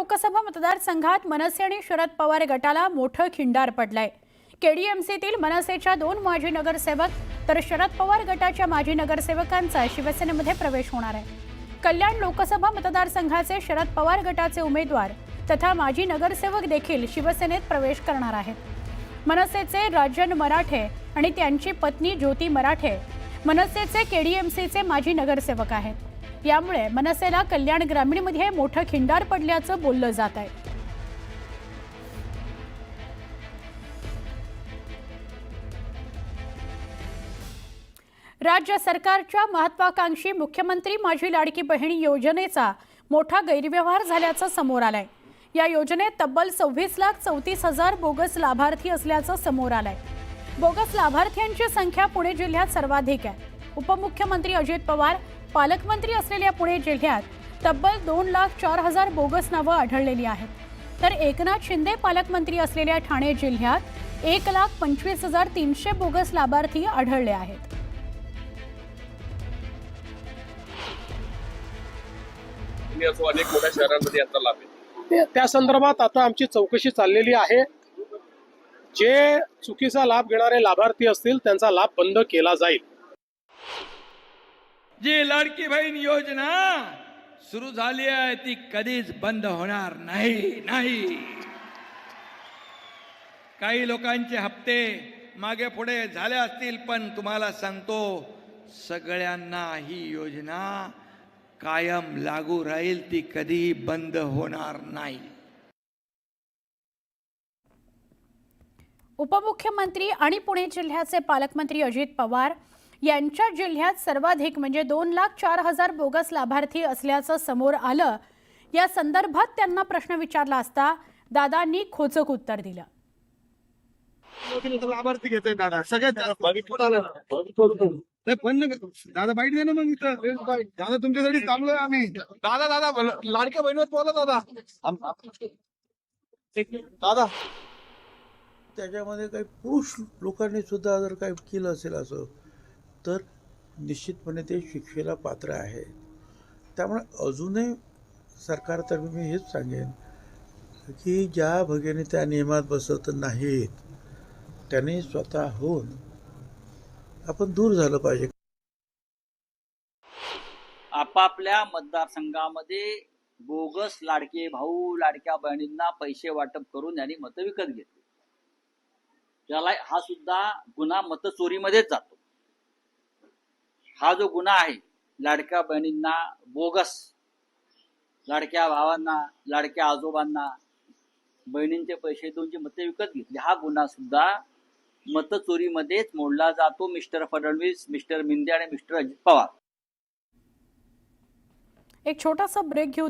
लोकसभा मतदारसंघात मनसे आणि शरद पवार गटाला मोठं खिंडार पडलंय. केडीएमसीतील मनसेच्या दोन माजी नगरसेवक तर शरद पवार गटाच्या माजी नगरसेवकांचा शिवसेनेमध्ये प्रवेश होणार आहे. कल्याण लोकसभा मतदारसंघाचे शरद पवार गटाचे उमेदवार तथा माजी नगरसेवक देखील शिवसेनेत प्रवेश करणार आहेत. मनसेचे राजन मराठे आणि त्यांची पत्नी ज्योती मराठे मनसेचे केडीएमसीचे माजी नगरसेवक आहेत. यामुळे मनसेला कल्याण ग्रामीणमध्ये मोठं खिंडार पडल्याचं बोललं जात आहे. राज्य सरकारच्या महत्वाकांक्षी मुख्यमंत्री माझी लाडकी बहीण योजनेचा मोठा गैरव्यवहार झाल्याचं समोर आलंय. या योजनेत तब्बल सव्वीस लाख चौतीस हजार बोगस लाभार्थी असल्याचं समोर आलंय. बोगस लाभार्थ्यांची संख्या पुणे जिल्ह्यात सर्वाधिक आहे. उपमुख्यमंत्री अजित पवार पालकमंत्री असलेल्या पुणे जिल्ह्यात तब्बल दोन लाख चार हजार बोगस नावं आढळलेली आहेत. तर एकनाथ शिंदे पालकमंत्री असलेल्या ठाणे जिल्ह्यात एक लाख पंचवीस हजार तीनशे बोगस लाभार्थी आढळले आहेत. पुणे असो अनेक मोठ्या शहरांमध्ये याचा लाभ आहे ते- त्या संदर्भात आता आमची चौकशी चाललेली आहे. जे चुकीचा लाभ घेणारे लाभार्थी असतील त्यांचा लाभ बंद केला जाईल. जी लाडकी बहीण योजना सुरू झाली आहे ती कधीच बंद होणार नाही नाही. काही लोकांचे हप्ते मागे पुढे झाले असतील पण तुम्हाला सांगतो सगळ्यांना ही योजना कायम लागू राहील ती कधीही बंद होणार नाही. उपमुख्यमंत्री आणि पुणे जिल्ह्याचे पालकमंत्री अजित पवार यांच्या जिल्ह्यात सर्वाधिक म्हणजे दोन लाख चार हजार बोगस लाभार्थी असल्याचं समोर आलं. या संदर्भात त्यांना प्रश्न विचारला असता दादांनी खोचक उत्तर दिलं. लाभार्थी घेतोय दादा. सगळ्यात. नाही, पण. दादा बाईट दे ना मग इथं. दादा तुमच्यासाठी थांबलोय आम्ही. दादा दादा. लाडक्या बहिणीवर बोला दादा. दादा. त्याच्यामध्ये काही पुरुष लोकांनी सुद्धा जर काही केलं असेल असं तर निश्चितपणे ते शिक्षेला पात्र आहे. त्यामुळे अजूनही सरकारतर्फे मी हेच सांगेन की ज्या भगिनी त्या नियमात बसत नाहीत त्यांनी स्वतःहून आपण दूर झालं पाहिजे. आपापल्या मतदारसंघामध्ये बोगस लाडके भाऊ लाडक्या बहिणींना पैसे वाटप करून यांनी मतं विकत घेतली. त्याला हा सुद्धा गुन्हा मतचोरीमध्येच जातो. हा जो गुन्हा आहे लाडक्या बहिणींना बोगस लाडक्या भावांना लाडक्या आजोबांना बहिणींचे पैसे देऊन जी मते विकत घेतली हा गुन्हा सुद्धा मतचोरीमध्येच मोडला जातो मिस्टर फडणवीस मिस्टर मिंदे आणि मिस्टर अजित पवार. एक छोटासा ब्रेक घेऊ